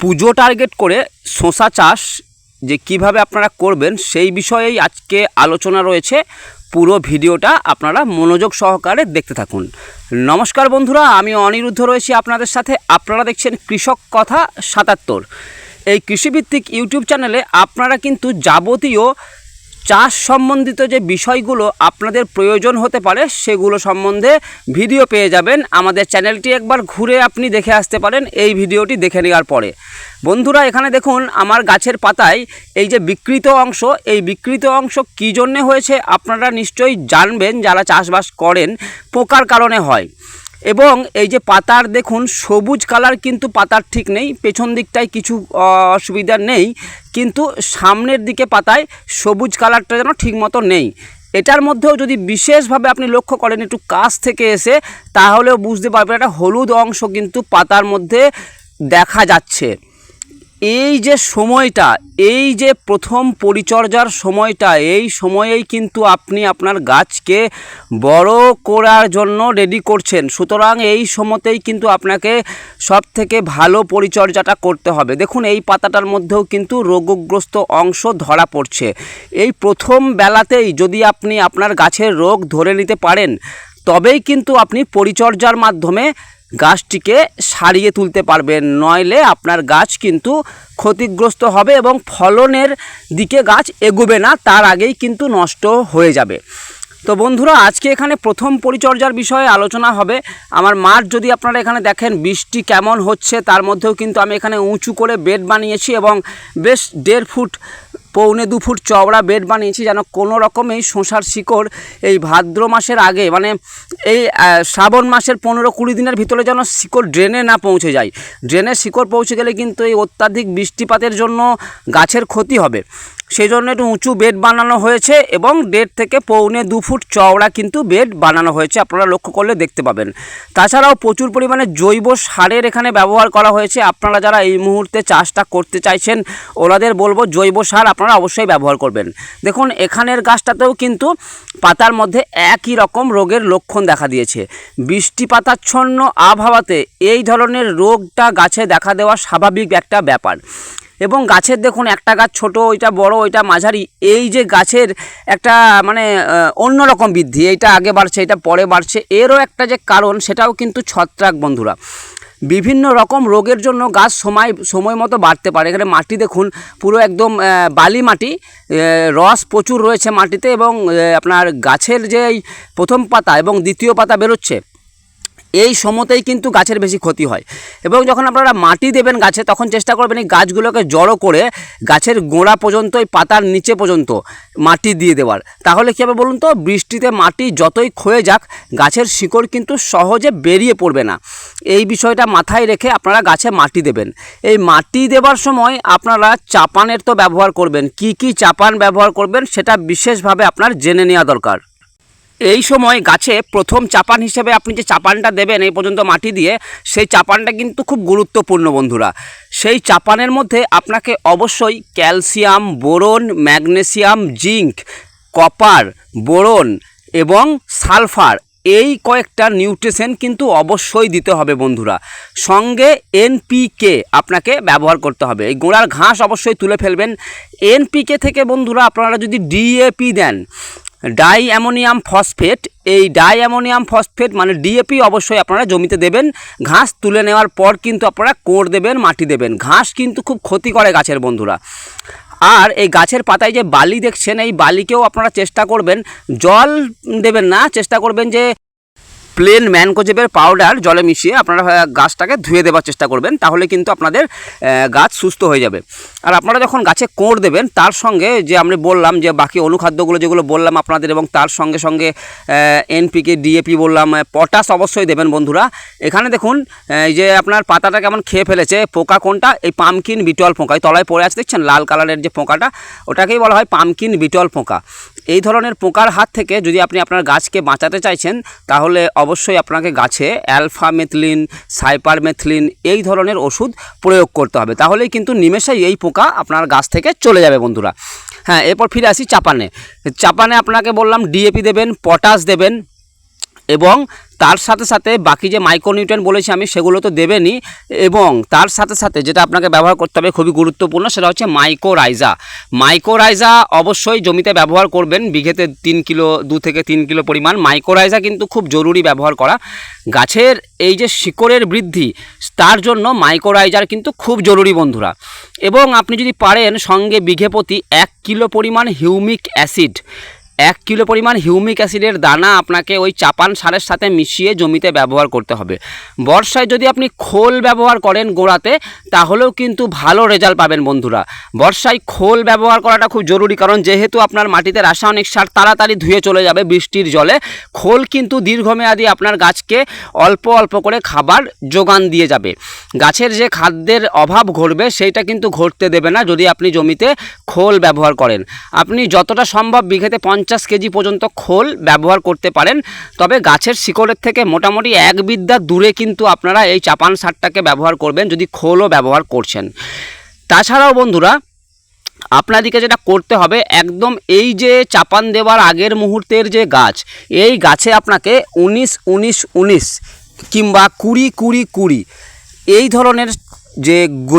পুজো target করে শশা চাষ যে কীভাবে আপনারা করবেন সেই বিষয়েই আজকে আলোচনা রয়েছে। পুরো ভিডিওটা আপনারা মনোযোগ সহকারে দেখতে থাকুন। নমস্কার বন্ধুরা, আমি অনিরুদ্ধ রয়েছি আপনাদের সাথে। আপনারা দেখছেন কৃষক কথা সাতাত্তর। এই কৃষিভিত্তিক ইউটিউব চ্যানেলে আপনারা কিন্তু যাবতীয় চাষ সম্বন্ধিত যে বিষয়গুলো আপনাদের প্রয়োজন হতে পারে, সেগুলো সম্বন্ধে ভিডিও পেয়ে যাবেন। আমাদের চ্যানেলটি একবার ঘুরে আপনি দেখে আসতে পারেন এই ভিডিওটি দেখে নেওয়ার পরে। বন্ধুরা, এখানে দেখুন আমার গাছের পাতায় এই যে বিকৃত অংশ, এই বিকৃত অংশ কী জন্যে হয়েছে আপনারা নিশ্চয়ই জানবেন, যারা চাষবাস করেন, পোকার কারণে হয়। এবং এই যে পাতার দেখুন, সবুজ কালার কিন্তু পাতার ঠিক নেই, পেছন দিকটায় কিছু অসুবিধা নেই, কিন্তু সামনের দিকে পাতায় সবুজ কালারটা যেন ঠিক মতো নেই। এটার মধ্যেও যদি বিশেষভাবে আপনি লক্ষ্য করেন একটু কাছ থেকে এসে, তাহলেও বুঝতে পারবেন একটা হলুদ অংশ কিন্তু পাতার মধ্যে দেখা যাচ্ছে। এই যে সময়টা, এই যে প্রথম পরিচর্যার সময়টা, এই সময়েই কিন্তু আপনি আপনার গাছকে বড় করার জন্য রেডি করছেন। সুতরাং এই সময়তেই কিন্তু আপনাকে সব থেকে ভালো পরিচর্যাটা করতে হবে। দেখুন, এই পাতাটার মধ্যেও কিন্তু রোগগ্রস্ত অংশ ধরা পড়ছে। এই প্রথম বেলাতেই যদি আপনি আপনার গাছের রোগ ধরে নিতে পারেন, তবেই কিন্তু আপনি পরিচর্যার মাধ্যমে গাছটিকে সারিয়ে তুলতে পারবেন। নইলে আপনার গাছ কিন্তু ক্ষতিগ্রস্ত হবে এবং ফলনের দিকে গাছ এগোবে না, তার আগেই কিন্তু নষ্ট হয়ে যাবে। তো বন্ধুরা, আজকে এখানে প্রথম পরিচর্যার বিষয়ে আলোচনা হবে। আমার মাঠ যদি আপনারা এখানে দেখেন, বৃষ্টি কেমন হচ্ছে, তার মধ্যেও কিন্তু আমি এখানে উঁচু করে বেড বানিয়েছি এবং বেশ দেড় ফুট পৌনে দু ফুট চওড়া বেড বানিয়েছি যেন কোনো রকমেই শশার শিকড় এই ভাদ্র মাসের আগে মানে এই শ্রাবণ মাসের পনেরো কুড়ি দিনের ভিতরে যেন শিকড় ড্রেনে না পৌঁছে যায়। ড্রেনে শিকড় পৌঁছে গেলে কিন্তু এই অত্যাধিক বৃষ্টিপাতের জন্য গাছের ক্ষতি হবে। সেই জন্য একটু উঁচু বেড বানানো হয়েছে এবং দেড় থেকে পৌনে দু ফুট চওড়া কিন্তু বেড বানানো হয়েছে। আপনারা লক্ষ্য করলে দেখতে পাবেন। তাছাড়াও প্রচুর পরিমাণে জৈব সারের এখানে ব্যবহার করা হয়েছে। আপনারা যারা এই মুহূর্তে চাষটা করতে চাইছেন, ওনাদের বলব জৈব সার আপনারা অবশ্যই ব্যবহার করবেন। দেখুন, এখানের গাছটাতেও কিন্তু পাতার মধ্যে একই রকম রোগের লক্ষণ দেখা দিয়েছে। বৃষ্টি পাতাচ্ছন্ন আবহাওয়াতে এই ধরনের রোগটা গাছে দেখা দেওয়া স্বাভাবিক একটা ব্যাপার। এবং গাছের দেখুন একটা গাছ ছোট ওইটা বড় ওইটা মাঝারি এই যে গাছের একটা মানে আহ, অন্যরকম বৃদ্ধি এইটা আগে বাড়ছে এটা পরে বাড়ছে এরও একটা যে কারণ সেটাও কিন্তু ছত্রাক বন্ধুরা। বিভিন্ন রকম রোগের জন্য গাছ সময় সময় মতো বাড়তে পারে। এখানে মাটি দেখুন পুরো একদম বালি মাটি রস প্রচুর রয়েছে মাটিতে এবং আপনার গাছের যে প্রথম পাতা এবং দ্বিতীয় পাতা বেরোচ্ছে এই সময়তেই কিন্তু গাছের বেশি ক্ষতি হয়। এবং যখন আপনারা মাটি দেবেন গাছে, তখন চেষ্টা করবেন এই গাছগুলোকে জড়ো করে গাছের গোড়া পর্যন্ত, এই পাতার নিচে পর্যন্ত মাটি দিয়ে দেওয়ার। তাহলে কী হবে বলুন তো? বৃষ্টিতে মাটি যতই ক্ষয়ে যাক, গাছের শিকড় কিন্তু সহজে বেরিয়ে পড়বে না। এই বিষয়টা মাথায় রেখে আপনারা গাছে মাটি দেবেন। এই মাটি দেওয়ার সময় আপনারা চাপানের তো ব্যবহার করবেন। কি কি চাপান ব্যবহার করবেন, সেটা বিশেষভাবে আপনার জেনে নেওয়া দরকার। এই সময় গাছে প্রথম চাপান হিসেবে আপনি যে চাপানটা দেবেন এই পর্যন্ত মাটি দিয়ে, সেই চাপানটা কিন্তু খুব গুরুত্বপূর্ণ বন্ধুরা। সেই চাপানের মধ্যে আপনাকে অবশ্যই calcium, boron, magnesium, zinc, copper, boron এবং সালফার এই কয়েকটা নিউট্রিশন কিন্তু অবশ্যই দিতে হবে বন্ধুরা। সঙ্গে এনপিকে আপনাকে ব্যবহার করতে হবে। এই গোড়ার ঘাস অবশ্যই তুলে ফেলবেন। এনপিকে থেকে বন্ধুরা আপনারা যদি ডিএপি দেন ডাই অ্যামোনিয়াম ফসফেট। এই ডাই অ্যামোনিয়াম ফসফেট মানে ডিএপি অবশ্যই আপনারা জমিতে দেবেন। ঘাস তুলে নেওয়ার পর কিন্তু আপনারা কোড় দেবেন, মাটি দেবেন। ঘাস কিন্তু খুব ক্ষতি করে গাছের বন্ধুরা। আর এই গাছের পাতায় যে বালি দেখছেন, এই বালিকেও আপনারা চেষ্টা করবেন। জল দেবেন না, চেষ্টা করবেন যে প্লেন ম্যানকোজেবের পাউডার জলে মিশিয়ে আপনারা গাছটাকে ধুয়ে দেওয়ার চেষ্টা করবেন, তাহলে কিন্তু আপনাদের গাছ সুস্থ হয়ে যাবে। আর আপনারা যখন গাছে কোঁড় দেবেন, তার সঙ্গে যে আমি বললাম যে বাকি অনুখাদ্যগুলো যেগুলো বললাম আপনাদের এবং তার সঙ্গে সঙ্গে এনপিকে ডিএপি বললাম পটাশ অবশ্যই দেবেন বন্ধুরা। এখানে দেখুন এই যে আপনার পাতাটা কেমন খেয়ে ফেলেছে, পোকা কোনটা? এই পামকিন বিটল পোকা। এই তলায় পড়ে আছে, দেখছেন? লাল কালারের যে পোকাটা, ওটাকেই বলা হয় পামকিন বিটল পোকা। এই ধরনের পোকার হাত থেকে যদি আপনি আপনার গাছকে বাঁচাতে চাইছেন, তাহলে অবশ্যই আপনাকে গাছে অ্যালফা মেথলিন, সাইপার মেথলিন এই ধরনের ওষুধ প্রয়োগ করতে হবে। তাহলেই কিন্তু নিমেষেই এই পোকা আপনার গাছ থেকে চলে যাবে বন্ধুরা। হ্যাঁ এরপর ফিরে আসি চাপানে। চাপানে আপনাকে বললাম ডিএপি দেবেন পটাশ দেবেন এবং তার সাথে সাথে বাকি যে মাইক্রোনিউট্রেন বলেছি আমি, সেগুলো তো দেবেনই। এবং তার সাথে সাথে যেটা আপনাকে ব্যবহার করতে হবে খুবই গুরুত্বপূর্ণ, সেটা হচ্ছে মাইক্রোরাইজা মাইক্রোরাইজা অবশ্যই জমিতে ব্যবহার করবেন, বিঘেতে তিন কিলো, দু থেকে তিন কিলো পরিমাণ। মাইক্রোরাইজা কিন্তু খুব জরুরি ব্যবহার করা। গাছের এই যে শিকড়ের বৃদ্ধি, তার জন্য মাইক্রোরাইজার কিন্তু খুব জরুরি বন্ধুরা। এবং আপনি যদি পারেন সঙ্গে বিঘে প্রতি এক কিলো পরিমাণ হিউমিক অ্যাসিড এক কিলো পরিমাণ হিউমিক অ্যাসিডের দানা আপনাকে ওই চাপান সারের সাথে মিশিয়ে জমিতে ব্যবহার করতে হবে। বর্ষায় যদি আপনি খোল ব্যবহার করেন গোড়াতে, তাহলেও কিন্তু ভালো রেজাল্ট পাবেন বন্ধুরা। বর্ষায় খোল ব্যবহার করাটা খুব জরুরি, কারণ যেহেতু আপনার মাটিতে রাসায়নিক সার তাড়াতাড়ি ধুয়ে চলে যাবে বৃষ্টির জলে, খোল কিন্তু দীর্ঘমেয়াদী আপনার গাছকে অল্প অল্প করে খাবার যোগান দিয়ে যাবে। গাছের যে খাদ্যের অভাব ঘটবে, সেইটা কিন্তু ঘটতে দেবে না যদি আপনি জমিতে খোল ব্যবহার করেন। আপনি যতটা সম্ভব বিঘেতে পঞ্চাশ কেজি পর্যন্ত খোল ব্যবহার করতে পারেন। তবে গাছের শিকড়ের থেকে মোটামুটি এক বিদ্যা দূরে কিন্তু আপনারা এই চাপান সারটাকে ব্যবহার করবেন, যদি খোলও ব্যবহার করছেন। তাছাড়াও বন্ধুরা, আপনাদিকে যেটা করতে হবে, একদম এই যে চাপান দেওয়ার আগের মুহূর্তের যে গাছ, এই গাছে আপনাকে উনিশ উনিশ উনিশ কিংবা কুড়ি কুড়ি কুড়ি, এই ধরনের যে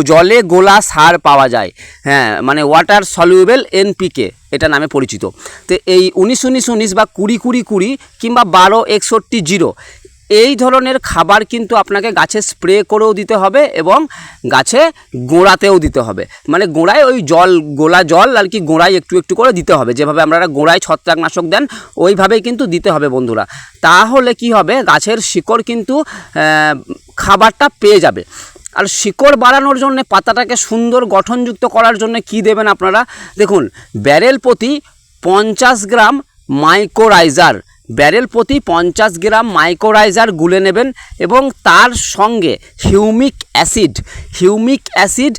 জলে গোলা সার পাওয়া যায়। হ্যাঁ মানে ওয়াটার সলিউবেল এনপিকে এটা নামে পরিচিত। তো এই উনিশ উনিশ উনিশ বা কুড়ি কুড়ি কুড়ি কিংবা বারো একষট্টি জিরো, এই ধরনের খাবার কিন্তু আপনাকে গাছে স্প্রে করেও দিতে হবে এবং গাছে গোড়াতেও দিতে হবে। মানে গোড়ায় ওই জল, গোলা জল আর কি গোড়ায় একটু একটু করে দিতে হবে। যেভাবে আপনারা গোড়ায় ছত্রাকনাশক দেন, ওইভাবেই কিন্তু দিতে হবে বন্ধুরা। তাহলে কি হবে? গাছের শিকড় কিন্তু খাবারটা পেয়ে যাবে। আর শিকড় বাড়ানোর জন্য পাতাটাকে সুন্দর গঠনযুক্ত করার জন্য কি দেবেন আপনারা? দেখুন, ব্যারেল প্রতি পঞ্চাশ গ্রাম মাইক্রোরাইজার ব্যারেল প্রতি পঞ্চাশ গ্রাম মাইক্রোরাইজার গুলে নেবেন এবং তার সঙ্গে হিউমিক অ্যাসিড হিউমিক অ্যাসিড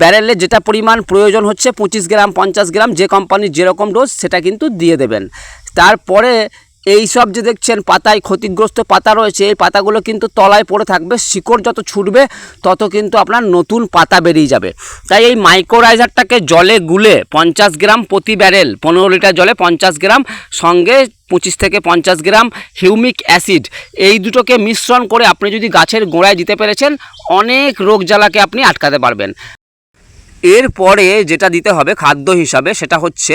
ব্যারেলে যেটা পরিমাণ প্রয়োজন হচ্ছে পঁচিশ গ্রাম, পঞ্চাশ গ্রাম, যে কোম্পানির যেরকম ডোজ সেটা কিন্তু দিয়ে দেবেন। তারপরে এই সব যে দেখছেন পাতায় ক্ষতিগ্রস্ত পাতা রয়েছে, এই পাতাগুলো কিন্তু তলায় পড়ে থাকবে, শিকড় যত ছুটবে, তত কিন্তু আপনার নতুন পাতা বেরিয়ে যাবে। তাই এই মাইক্রোরাইজারটাকে জলে গুলে পঞ্চাশ গ্রাম প্রতি ব্যারেল পনেরো লিটার জলে পঞ্চাশ গ্রাম, সঙ্গে পঁচিশ থেকে পঞ্চাশ গ্রাম হিউমিক অ্যাসিড এই দুটোকে মিশ্রণ করে আপনি যদি গাছের গোড়ায় দিতে পেরেছেন, অনেক রোগ জ্বালাকে আপনি আটকাতে পারবেন। এরপরে যেটা দিতে হবে খাদ্য হিসাবে, সেটা হচ্ছে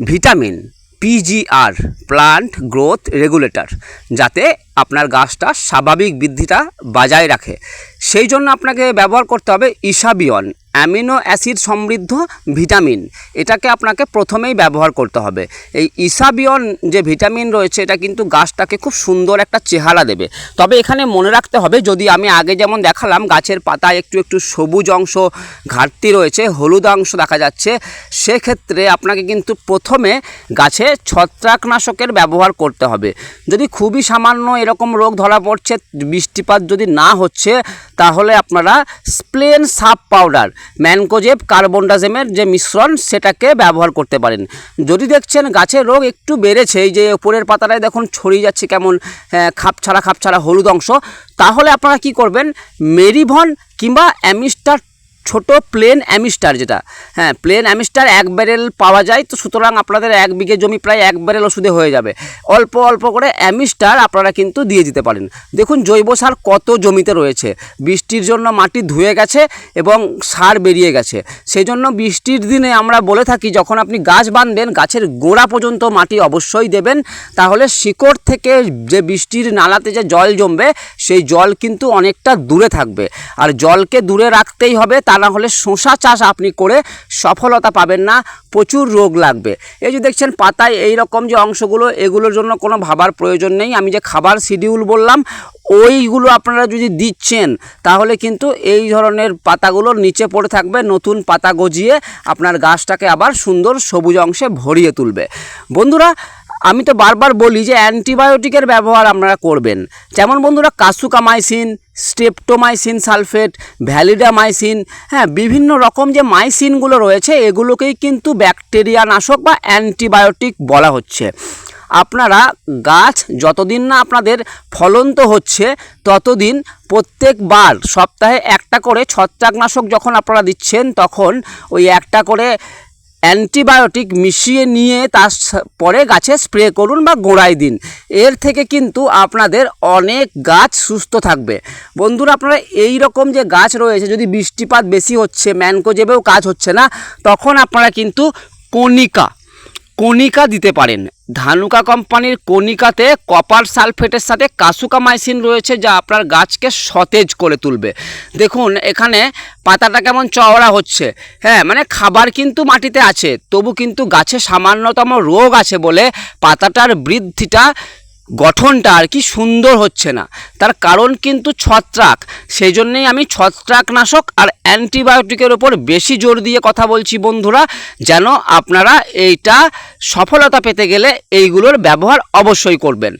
vitamin. PGR plant growth regulator যাতে আপনার গাছটা স্বাভাবিক বৃদ্ধিটা বজায় রাখে। সেই জন্য আপনাকে ব্যবহার করতে হবে ইসাবিয়ন, অ্যামিনো অ্যাসিড সমৃদ্ধ ভিটামিন। এটাকে আপনাকে প্রথমেই ব্যবহার করতে হবে। এই ইসাবিয়ন যে ভিটামিন রয়েছে, এটা কিন্তু গাছটাকে খুব সুন্দর একটা চেহারা দেবে। তবে এখানে মনে রাখতে হবে, যদি আমি আগে যেমন দেখালাম, গাছের পাতায় একটু একটু সবুজ অংশ ঘাটতি রয়েছে, হলুদ অংশ দেখা যাচ্ছে, সেক্ষেত্রে আপনাকে কিন্তু প্রথমে গাছে ছত্রাকনাশকের ব্যবহার করতে হবে। যদি খুবই সামান্য এরকম রোগ ধরা পড়ছে, বৃষ্টিপাত যদি না হচ্ছে তাহলে আপনারা স্প্লেন সাপ পাউডার ম্যানকোজেব কার্বনডাজেমের যে মিশ্রণ সেটাকে ব্যবহার করতে পারেন। যদি দেখছেন গাছের রোগ একটু বেড়েছে এই যে উপরের পাতাটায় দেখুন ছড়িয়ে যাচ্ছে কেমন আহ, খাপছাড়া খাপছাড়া হলুদ অংশ তাহলে আপনারা কি করবেন মেরিভন কিংবা অ্যামিস্টার ছোট প্লেন অ্যামিস্টার যেটা। হ্যাঁ প্লেন অ্যামিস্টার এক ব্যারেল পাওয়া যায়, তো সুতরাং আপনাদের এক বিঘে জমি প্রায় এক ব্যারেল ওষুধে হয়ে যাবে। অল্প অল্প করে অ্যামিস্টার আপনারা কিন্তু দিয়ে দিতে পারেন। দেখুন জৈব সার কত জমিতে রয়েছে। বৃষ্টির জন্য মাটি ধুয়ে গেছে এবং সার বেরিয়ে গেছে। সেই জন্য বৃষ্টির দিনে আমরা বলে থাকি, যখন আপনি গাছ বাঁধবেন গাছের গোড়া পর্যন্ত মাটি অবশ্যই দেবেন। তাহলে শিকড় থেকে যে বৃষ্টির নালাতে যে জল জমবে, সেই জল কিন্তু অনেকটা দূরে থাকবে। আর জলকে দূরে রাখতেই হবে তা না হলে শশা চাষ আপনি করে সফলতা পাবেন না, প্রচুর রোগ লাগবে। এই যে দেখছেন পাতায় এই রকম যে অংশগুলো, এগুলোর জন্য কোনো ভাবার প্রয়োজন নেই। আমি যে খাবার শিডিউল বললাম, ওইগুলো আপনারা যদি দিচ্ছেন, তাহলে কিন্তু এই ধরনের পাতাগুলোর নিচে পড়ে থাকবে, নতুন পাতা গজিয়ে আপনার গাছটাকে আবার সুন্দর সবুজ অংশে ভরিয়ে তুলবে। বন্ধুরা আমি তো বারবার বলি যে অ্যান্টিবায়োটিকের ব্যবহার আপনারা করবেন। যেমন বন্ধুরা কাসুকামাইসিন, স্টেপটোমাইসিন সালফেট, ভ্যালিডামাইসিন হ্যাঁ বিভিন্ন রকম যে মাইসিনগুলো রয়েছে, এগুলোকেই কিন্তু ব্যাকটেরিয়া নাশক বা অ্যান্টিবায়োটিক বলা হচ্ছে। আপনারা গাছ যতদিন না আপনাদের ফলন্ত হচ্ছে, ততদিন প্রত্যেকবার সপ্তাহে একটা করে ছত্রাকনাশক যখন আপনারা দিচ্ছেন, তখন ওই একটা করে অ্যান্টিবায়োটিক মিশিয়ে নিয়ে তার পরে গাছে স্প্রে করুন বা গোড়ায় দিন। এর থেকে কিন্তু আপনাদের অনেক গাছ সুস্থ থাকবে। বন্ধুরা, আপনারা এই রকম যে গাছ রয়েছে, যদি বৃষ্টিপাত বেশি হচ্ছে, ম্যানকোজেবেও কাজ হচ্ছে না, তখন আপনারা কিন্তু কণিকা কণিকা দিতে পারেন। ধানুকা কোম্পানির কণিকাতে কপার সালফেটের সাথে কাসুকা মাইসিন রয়েছে যা আপনার গাছকে সতেজ করে তুলবে। দেখুন, এখানে পাতাটা কেমন চওড়া হচ্ছে। হ্যাঁ মানে খাবার কিন্তু মাটিতে আছে, তবু কিন্তু গাছে সামান্যতম রোগ আছে বলে পাতাটার বৃদ্ধিটা গঠনটা আর কি সুন্দর হচ্ছে না। তার কারণ কিন্তু ছত্রাক। সেই জন্যেই আমি ছত্রাকনাশক আর অ্যান্টিবায়োটিকের ওপর বেশি জোর দিয়ে কথা বলছি বন্ধুরা, যেন আপনারা এইটা সফলতা পেতে গেলে এইগুলোর ব্যবহার অবশ্যই করবেন।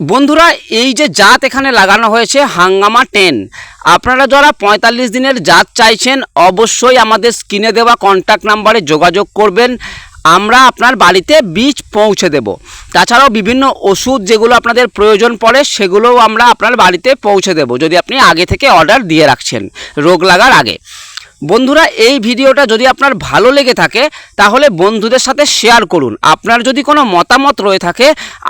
বন্ধুরা, এই যে জাত এখানে লাগানো হয়েছে হাঙ্গামা টেন। আপনারা যারা পঁয়তাল্লিশ দিনের জাত চাইছেন, অবশ্যই আমাদের স্ক্রিনে দেওয়া কন্ট্যাক্ট নাম্বারে যোগাযোগ করবেন। আমরা আপনার বাড়িতে বীজ পৌঁছে দেব। তাছাড়াও বিভিন্ন ওষুধ যেগুলো আপনাদের প্রয়োজন পড়ে, সেগুলোও আমরা আপনার বাড়িতে পৌঁছে দেব, যদি আপনি আগে থেকে অর্ডার দিয়ে রাখছেন, রোগ লাগার আগে। বন্ধুরা, এই ভিডিওটা যদি আপনার ভালো লেগে থাকে, তাহলে বন্ধুদের সাথে শেয়ার করুন। আপনার যদি কোনো মতামত রয়ে থাকে,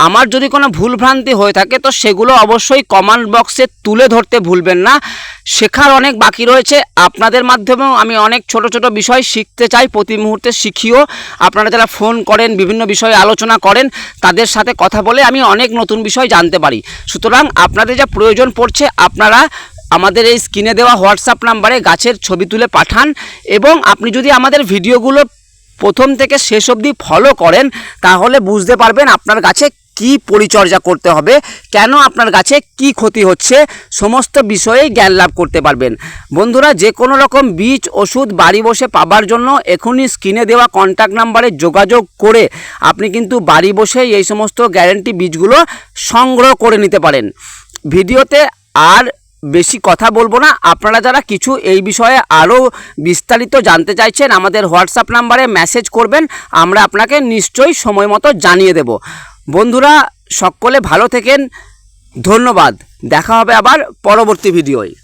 আমার যদি কোনো ভুলভ্রান্তি হয়ে থাকে, তো সেগুলো অবশ্যই কমেন্ট বক্সে তুলে ধরতে ভুলবেন না। শেখার অনেক বাকি রয়েছে। আপনাদের মাধ্যমেও আমি অনেক ছোট ছোট বিষয় শিখতে চাই, প্রতি মুহূর্তে শিখিও। আপনারা যারা ফোন করেন, বিভিন্ন বিষয়ে আলোচনা করেন, তাদের সাথে কথা বলে আমি অনেক নতুন বিষয় জানতে পারি। সুতরাং আপনাদের যা প্রয়োজন পড়ছে, আপনারা আমাদের এই স্ক্রিনে দেওয়া হোয়াটসঅ্যাপ নাম্বারে গাছের ছবি তুলে পাঠান এবং আপনি যদি আমাদের ভিডিওগুলো প্রথম থেকে শেষ অবধি ফলো করেন, তাহলে বুঝতে পারবেন আপনার গাছে কি পরিচর্যা করতে হবে, কেন আপনার গাছে কি ক্ষতি হচ্ছে, সমস্ত বিষয়ে জ্ঞান লাভ করতে পারবেন। বন্ধুরা, যে কোনো রকম বীজ, ওষুধ, বাড়ি বসে পাবার জন্য এখনই স্ক্রিনে দেওয়া কন্ট্যাক্ট নাম্বারে যোগাযোগ করে আপনি কিন্তু বাড়ি বসেই এই সমস্ত গ্যারেন্টি বীজগুলো সংগ্রহ করে নিতে পারেন। ভিডিওতে আর বেশি কথা বলব না। আপনারা যারা কিছু এই বিষয়ে আরও বিস্তারিত জানতে চাইছেন, আমাদের হোয়াটসঅ্যাপ নাম্বারে মেসেজ করবেন, আমরা আপনাকে নিশ্চয়ই সময় মতো জানিয়ে দেব। বন্ধুরা, সকলে ভালো থেকেন। ধন্যবাদ। দেখা হবে আবার পরবর্তী ভিডিওয়।